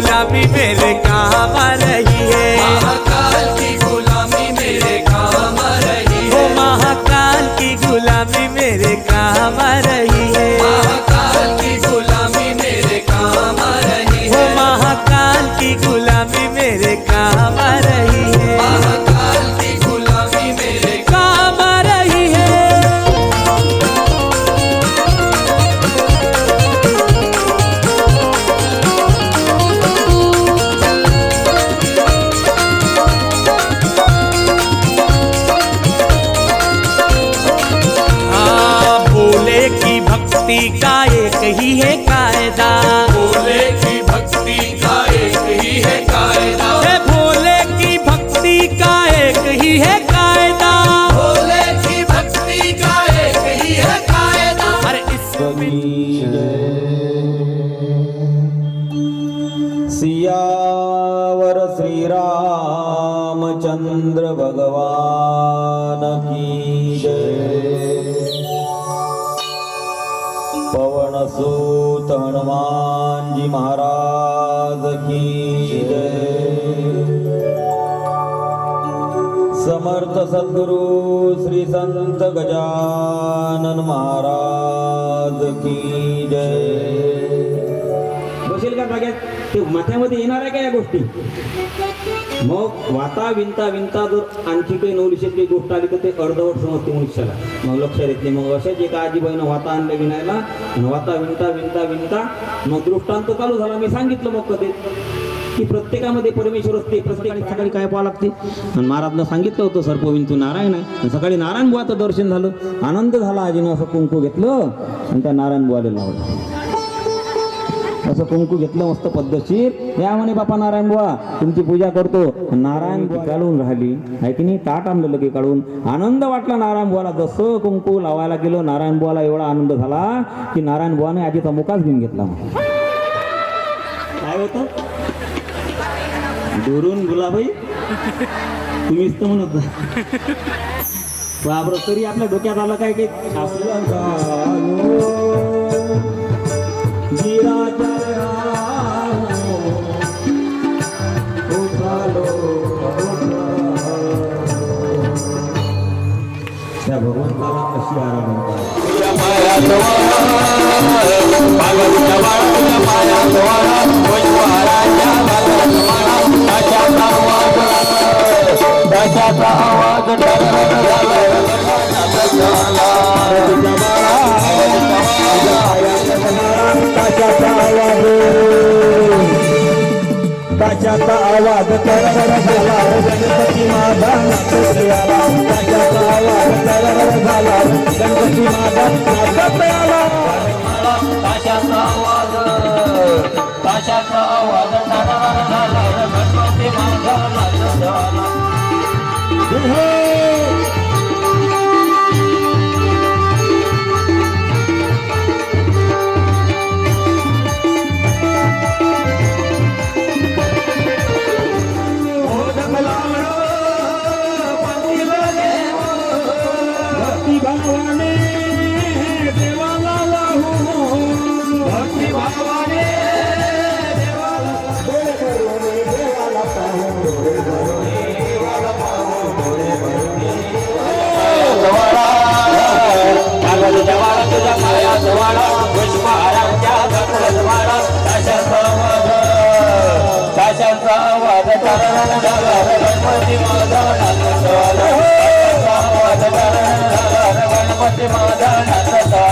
गुलामी मेरे काम भक्ति का एक ही है कायदा। भोले की भक्ति का एक ही है कायदा। है भोले की भक्ति का एक ही है कायदा। भोले की भक्ति का एक ही है कायदा। अरे इसको सियावर श्रीरामचंद्र भगवान की सूत हनुमान जी महाराज की जय। समर्थ सद्गुरु श्री संत गजानन महाराज की जय। बसेल का जाग्यात ते माथ्यामध्ये येणार आहे का या गोष्टी? मग वाता विंता विंता जर आणखी काही नवलिशेत काही गोष्ट आली तर ते अर्धवट समजते मनुष्याला. मग लक्षात येत नाही. मग अशाच एका आजीबाईनं वाता आणलं विनायला वाता विंता विंता विंता मग दृष्टांत चालू झाला. मी सांगितलं मग कधी की प्रत्येकामध्ये परमेश्वर असते प्रत्येकाने सकाळी काय पाहावं लागते? आणि महाराजनं सांगितलं होतं सर्पविन तू नारायण आहे. आणि सकाळी नारायण बुवाचं दर्शन झालं. आनंद झाला. आजीनं असं कुंकू घेतलं आणि त्या नारायण बुवाला लावलं. असं कुंकू घेतलं मस्त पद्धतशीर. या म्हणे बापा नारायण बुवा तुमची पूजा करतो. नारायण काढून राहिली. आहे की नाही? ताट आणलं लगे काढून. आनंद वाटला नारायण बुवाला. जसं कुंकू लावायला गेलो नारायण बुवाला एवढा आनंद झाला की नारायण बुवाने आजीचा मुकाच घेऊन घेतला. काय होतं? दुरून गुलाबाई तुम्हीच तर म्हणत बाबर तरी आपल्या डोक्यात आलं काय काही त्या भगवंताला कशी आराम त्याच्याचा आवाज आला गणपती माझा नाचत आला ताशाचा आवाज ताशाचा भावाने देवाला वाहू भक्ती भावाने देवाला डोळे भरून देवाला पाहू डोळे भरून देवाला पाहू डोळे भरून जवाळा कागद जवाळा तुझ्या पाया जवाळा पुष्पहारांच्या गत्र जवाळा ताशाचा आवाज ताशाचा आवाज टाळाला झाला गणपती गणपती माझा